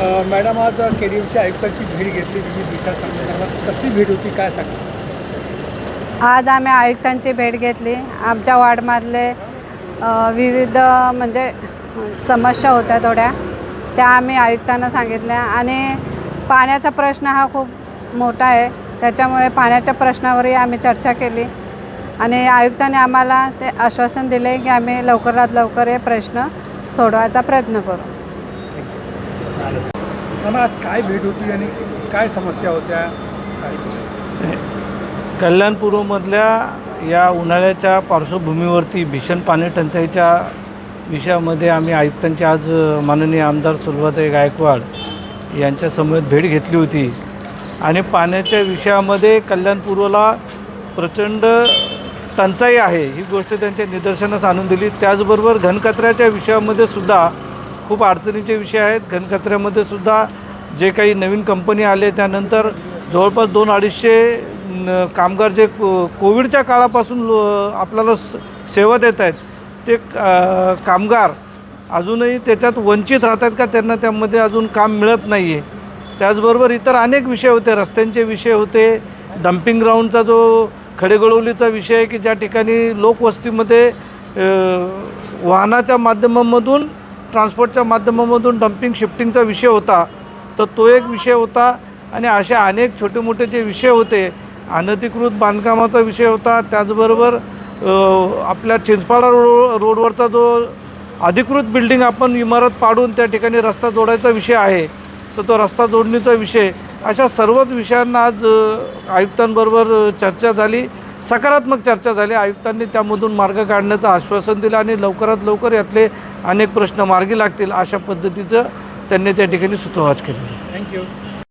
Madam आज के D एमच्या आयुक्तांची भेट घेतली तुम्ही दिशा संदर्भात कसली भेट होती काय सांगा आज आम्ही आयुक्तांची भेट घेतली. आमच्या वार्डमधले विविध म्हणजे समस्या होत्या थोड्या त्या आम्ही आयुक्तांना सांगितल्या. आणि पाण्याचा प्रश्न हा खूप मोठा आहे. त्याच्यामुळे पाण्याच्या प्रश्नावरही आम्ही चर्चा केली. आणि आयुक्तांनी आम्हाला ते आश्वासन दिले की आम्ही लवकरात लवकर हे प्रश्न सोडवायचा प्रयत्न करू. मला आज काय भेट होती आणि काय समस्या होत्या काय कल्याणपूर्वमधल्या या उन्हाळ्याच्या पार्श्वभूमीवरती भीषण पाणी टंचाईच्या विषयामध्ये आम्ही आयुक्तांची आज माननीय आमदार सुलभाताई गायकवाड यांच्या समवेत भेट घेतली होती. आणि पाण्याच्या विषयामध्ये कल्याणपूर्वला प्रचंड टंचाई आहे ही गोष्ट त्यांच्या निदर्शनास आणून दिली. त्याचबरोबर घनकचऱ्याच्या विषयामध्ये सुद्धा खूप अडचणीचे विषय आहेत. घनकचऱ्यामध्ये सुद्धा जे काही नवीन कंपनी आले त्यानंतर जवळपास दोन अडीचशे न- कामगार जे को कोविडच्या काळापासून लो- आपल्याला स- सेवा देत आहेत ते कामगार अजूनही त्याच्यात वंचित राहतात का? त्यांना त्यामध्ये अजून काम मिळत नाही आहे त्याचबरोबर इतर अनेक विषय होते. रस्त्यांचे विषय होते. डम्पिंग ग्राउंडचा जो खडेगडवलीचा विषय आहे की ज्या ठिकाणी लोकवस्तीमध्ये वाहनाच्या माध्यमामधून ट्रान्सपोर्टच्या माध्यमामधून डम्पिंग शिफ्टिंगचा विषय होता. तर तो एक विषय होता आणि असे अनेक छोटे मोठे जे विषय होते अनधिकृत बांधकामाचा विषय होता. त्याचबरोबर आपल्या चिंचपाडा रो रोडवरचा जो अधिकृत बिल्डिंग आपण इमारत पाडून त्या ठिकाणी रस्ता जोडायचा विषय आहे तर तो रस्ता जोडणीचा विषय. अशा सर्वच विषयांना आज आयुक्तांबरोबर चर्चा झाली. सकारात्मक चर्चा झाली. आयुक्तांनी त्यामधून मार्ग काढण्याचं आश्वासन दिलं आणि लवकरात लवकर यातले अनेक प्रश्न मार्गी लागतील अशा पद्धतीचं त्यांनी त्या ठिकाणी सुतोवाच केली थँक्यू